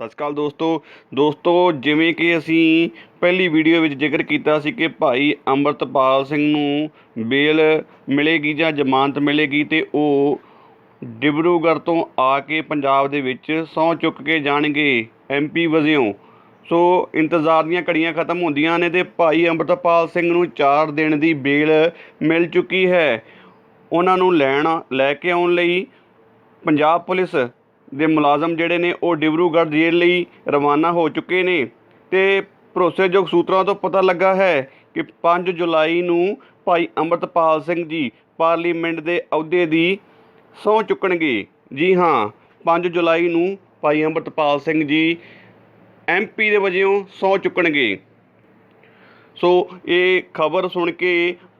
ਸਤਿ ਸ਼੍ਰੀ ਅਕਾਲ ਦੋਸਤੋ। ਦੋਸਤੋ, ਜਿਵੇਂ ਕਿ ਅਸੀਂ ਪਹਿਲੀ ਵੀਡੀਓ ਵਿੱਚ ਜ਼ਿਕਰ ਕੀਤਾ ਸੀ ਕਿ ਭਾਈ ਅੰਮ੍ਰਿਤਪਾਲ ਸਿੰਘ ਨੂੰ ਬੇਲ ਮਿਲੇਗੀ ਜਾਂ ਜ਼ਮਾਨਤ ਮਿਲੇਗੀ ਤੇ ਉਹ ਡਿਬਰੂਗੜ੍ਹ ਤੋਂ ਆ ਕੇ ਪੰਜਾਬ ਦੇ ਵਿੱਚ ਸਹੁੰ ਚੁੱਕ ਕੇ ਜਾਣਗੇ ਐਮਪੀ ਵਜੋਂ। ਸੋ, ਇੰਤਜ਼ਾਰ ਦੀਆਂ ਘੜੀਆਂ ਖਤਮ ਹੁੰਦੀਆਂ ਨੇ ਤੇ ਭਾਈ ਅੰਮ੍ਰਿਤਪਾਲ ਸਿੰਘ ਨੂੰ 4 ਦਿਨ ਦੀ ਬੇਲ ਮਿਲ ਚੁੱਕੀ ਹੈ। ਉਹਨਾਂ ਨੂੰ ਲੈਣ, ਲੈ ਕੇ ਆਉਣ ਲਈ ਪੰਜਾਬ ਪੁਲਿਸ ਦੇ ਮੁਲਾਜ਼ਮ ਜਿਹੜੇ ਨੇ ਉਹ ਡਿਬਰੂਗੜ੍ਹ ਜੇਲ੍ਹ ਲਈ ਰਵਾਨਾ ਹੋ ਚੁੱਕੇ ਨੇ ਤੇ ਭਰੋਸੇਯੋਗ ਸੂਤਰਾਂ ਤੋਂ ਪਤਾ ਲੱਗਾ ਹੈ ਕਿ 5 ਜੁਲਾਈ ਨੂੰ ਭਾਈ ਅੰਮ੍ਰਿਤਪਾਲ ਸਿੰਘ ਜੀ ਪਾਰਲੀਮੈਂਟ ਦੇ ਅਹੁਦੇ ਦੀ ਸਹੁੰ ਚੁੱਕਣਗੇ। ਜੀ ਹਾਂ 5 ਜੁਲਾਈ ਨੂੰ ਭਾਈ ਅੰਮ੍ਰਿਤਪਾਲ ਸਿੰਘ ਜੀ ਐਮਪੀ ਦੇ ਵਜੋਂ ਸਹੁੰ ਚੁੱਕਣਗੇ। ਸੋ ਇਹ ਖਬਰ ਸੁਣ ਕੇ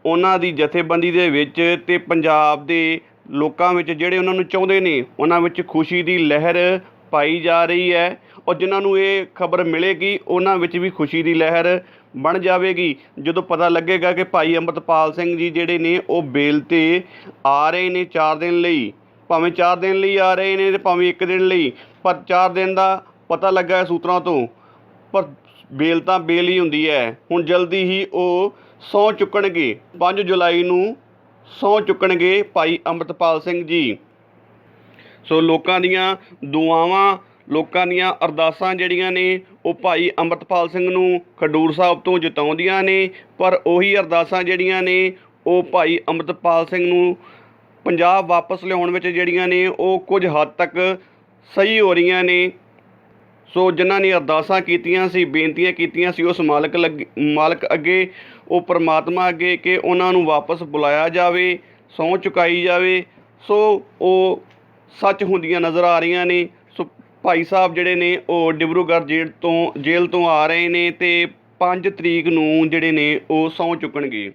ਉਹਨਾਂ ਦੀ ਜਥੇਬੰਦੀ ਦੇ ਵਿੱਚ ਤੇ ਪੰਜਾਬ ਦੇ ਲੋਕਾਂ ਵਿੱਚ ਜਿਹੜੇ ਉਹਨਾਂ ਨੂੰ ਚਾਹੁੰਦੇ ਨੇ, ਉਹਨਾਂ ਵਿੱਚ ਖੁਸ਼ੀ ਦੀ ਲਹਿਰ ਪਾਈ ਜਾ ਰਹੀ ਹੈ ਔਰ ਜਿਨ੍ਹਾਂ ਨੂੰ ਇਹ ਖਬਰ ਮਿਲੇਗੀ, ਉਹਨਾਂ ਵਿੱਚ ਵੀ ਖੁਸ਼ੀ ਦੀ ਲਹਿਰ ਬਣ ਜਾਵੇਗੀ। ਜਦੋਂ ਪਤਾ ਲੱਗੇਗਾ ਕਿ ਭਾਈ ਅੰਮ੍ਰਿਤਪਾਲ ਸਿੰਘ ਜੀ ਜਿਹੜੇ ਨੇ, ਉਹ ਬੇਲ ਤੇ ਆ ਰਹੇ ਨੇ 4 ਦਿਨ ਲਈ। ਭਾਵੇਂ 4 ਦਿਨ ਲਈ ਆ ਰਹੇ ਨੇ ਤੇ ਭਾਵੇਂ 1 ਦਿਨ ਲਈ, ਪਰ 4 ਦਿਨ ਦਾ ਪਤਾ ਲੱਗਾ ਹੈ ਸੂਤਰਾਂ ਤੋਂ। ਪਰ ਬੇਲ ਤਾਂ ਬੇਲ ਹੀ ਹੁੰਦੀ ਹੈ। ਹੁਣ ਜਲਦੀ ਹੀ ਉਹ ਸਹੁੰ ਚੁੱਕਣਗੇ। 5 ਜੁਲਾਈ ਨੂੰ ਸਹੁੰ ਚੁੱਕਣਗੇ ਭਾਈ ਅੰਮ੍ਰਿਤਪਾਲ ਸਿੰਘ ਜੀ। ਸੋ ਲੋਕਾਂ ਦੀਆਂ ਦੁਆਵਾਂ, ਲੋਕਾਂ ਦੀਆਂ ਅਰਦਾਸਾਂ ਜਿਹੜੀਆਂ ਨੇ, ਉਹ ਭਾਈ ਅੰਮ੍ਰਿਤਪਾਲ ਸਿੰਘ ਨੂੰ ਖਡੂਰ ਸਾਹਿਬ ਤੋਂ ਜਿਤਾਉਂਦੀਆਂ ਨੇ। ਪਰ ਉਹੀ ਅਰਦਾਸਾਂ ਜਿਹੜੀਆਂ ਨੇ, ਉਹ ਭਾਈ ਅੰਮ੍ਰਿਤਪਾਲ ਸਿੰਘ ਨੂੰ ਪੰਜਾਬ ਵਾਪਸ ਲਿਆਉਣ ਵਿੱਚ ਜਿਹੜੀਆਂ ਨੇ, ਉਹ ਕੁਝ ਹੱਦ ਤੱਕ ਸਹੀ ਹੋ ਰਹੀਆਂ ਨੇ। ਸੋ ਜਿਨ੍ਹਾਂ ਨੇ ਅਰਦਾਸਾਂ ਕੀਤੀਆਂ ਸੀ, ਬੇਨਤੀਆਂ ਕੀਤੀਆਂ ਸੀ, ਉਸ ਮਾਲਕ ਲੱਗ, ਮਾਲਕ ਅੱਗੇ, ਉਹ ਪਰਮਾਤਮਾ ਅੱਗੇ ਕਿ ਉਹਨਾਂ ਨੂੰ ਵਾਪਸ ਬੁਲਾਇਆ ਜਾਵੇ, ਸਹੁੰ ਚੁਕਾਈ ਜਾਵੇ। ਸੋ ਉਹ ਸੱਚ ਹੁੰਦੀਆਂ ਨਜ਼ਰ ਆ ਰਹੀਆਂ ਨੇ। ਸੋ ਭਾਈ ਸਾਹਿਬ ਜਿਹੜੇ ਨੇ, ਉਹ ਡਿਬਰੂਗੜ੍ਹ ਜੇਲ੍ਹ ਤੋਂ ਜੇਲ੍ਹ ਤੋਂ ਆ ਰਹੇ ਨੇ ਤੇ 5 ਤਰੀਕ ਨੂੰ ਜਿਹੜੇ ਨੇ, ਉਹ ਸਹੁੰ ਚੁੱਕਣਗੇ।